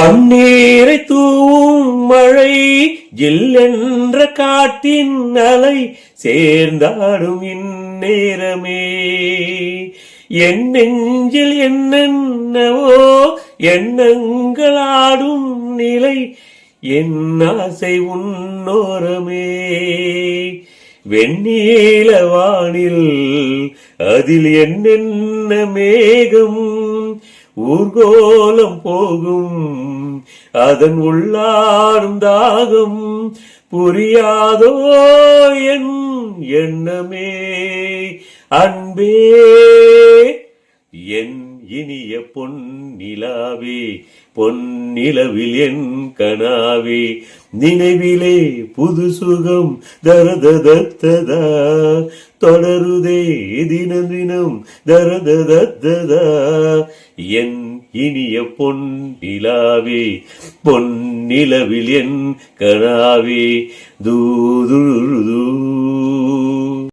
பன்னீரை தூவும் மழை ஜில்லென்ற காட்டின் அலை சேர்ந்தாடும் இந்நேரமே. என் நெஞ்சில் என்னென்னவோ எண்ணங்களாடும் நிலை என் ஆசை உன்னோரமே. வெண்ணீல வானில் அதில் என்னென்ன மேகம் ஊர்கோலம் போகும். அதன் உள்ளாடும் தாகம். புரியாதோ என் எண்ணமே. அன்பே என் இனிய பொன்னிலாவே பொன்னிலவில் என் கனாவே நினைவிலே புது சுகம் தரததத்ததா தொடருதே தினம் தினம் தரததத்ததா. என் இனிய பொன்னிலாவே பொன்னிலவில் என் கனாவே தூது